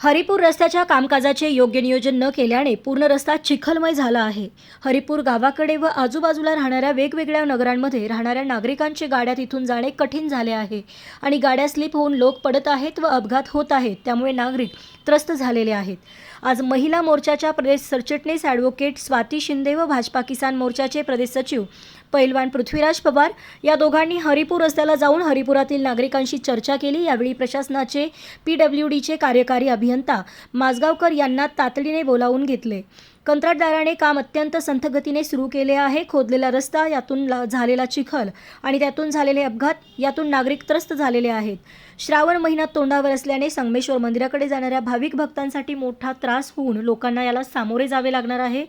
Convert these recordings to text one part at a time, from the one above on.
हरिपूर रस्त्याच्या कामकाजाचे योग्य नियोजन न केल्याने पूर्ण रस्ता चिखलमय झाला आहे. हरिपूर गावाकडे व आजूबाजूला राहणाऱ्या वेगवेगळ्या नगरांमध्ये राहणाऱ्या नागरिकांचे गाड्या तिथून जाणे कठीण झाले आहे आणि गाड्या स्लिप होऊन लोक पडत आहेत व अपघात होत आहेत त्यामुळे नागरिक त्रस्त झालेले आहेत. आज महिला मोर्चाच्या प्रदेश सरचिटणीस ॲडव्होकेट स्वाती शिंदे व भाजपा किसान मोर्चाचे प्रदेश सचिव पैलवान पृथ्वीराज पवार या दोघांनी हरिपूर रस्त्याला जाऊन हरिपुरातील नागरिकांशी चर्चा केली. यावेळी प्रशासनाचे पी डब्ल्यू डीचे कार्यकारी अभियंता माजगावकर यांना तातडीने बोलावून घेतले. कंत्राटदाराने काम अत्यंत संथगतीने सुरू केले आहे. खोदलेला रस्ता यातून ला- झालेला चिखल आणि त्यातून झालेले अपघात यातून नागरिक त्रस्त झालेले आहेत. श्रावण महिन्यात तोंडावर असल्याने संगमेश्वर मंदिराकडे जाणाऱ्या भाविक भक्तांसाठी मोठा त्रास होऊन लोकांना याला सामोरे जावे लागणार आहे.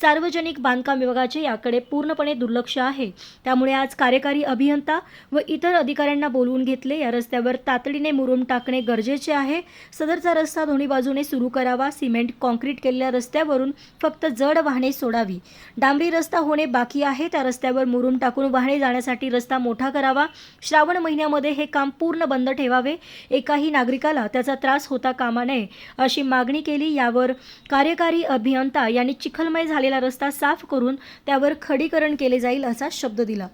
सार्वजनिक बांधकाम विभागाचे याकडे पूर्णपणे दुर्लक्ष आहे. त्यामुळे आज कार्यकारी अभियंता व इतर अधिकाऱ्यांना बोलवून घेतले. या रस्त्यावर तातडीने मुरुम टाकणे गरजेचे आहे. सदरचा रस्ता दोन्ही बाजूने सुरू करावा. सिमेंट कॉन्क्रीट केलेल्या रस्त्यावरून फक्त जड वाहने सोडावी. डांबरी रस्ता होणे बाकी आहे. त्या रस्त्यावर मुरुम टाकून वाहने जाण्यासाठी रस्ता मोठा करावा. श्रावण महिन्यामध्ये हे काम पूर्ण बंद ठेवावे. एकाही नागरिकाला त्याचा त्रास होता कामा नये अशी मागणी केली. यावर कार्यकारी अभियंता यांनी चिखलमय झालेला रस्ता साफ करून त्यावर खडीकरण केले जाईल असा शब्द दिला.